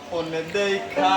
স্বপ্ন দেখা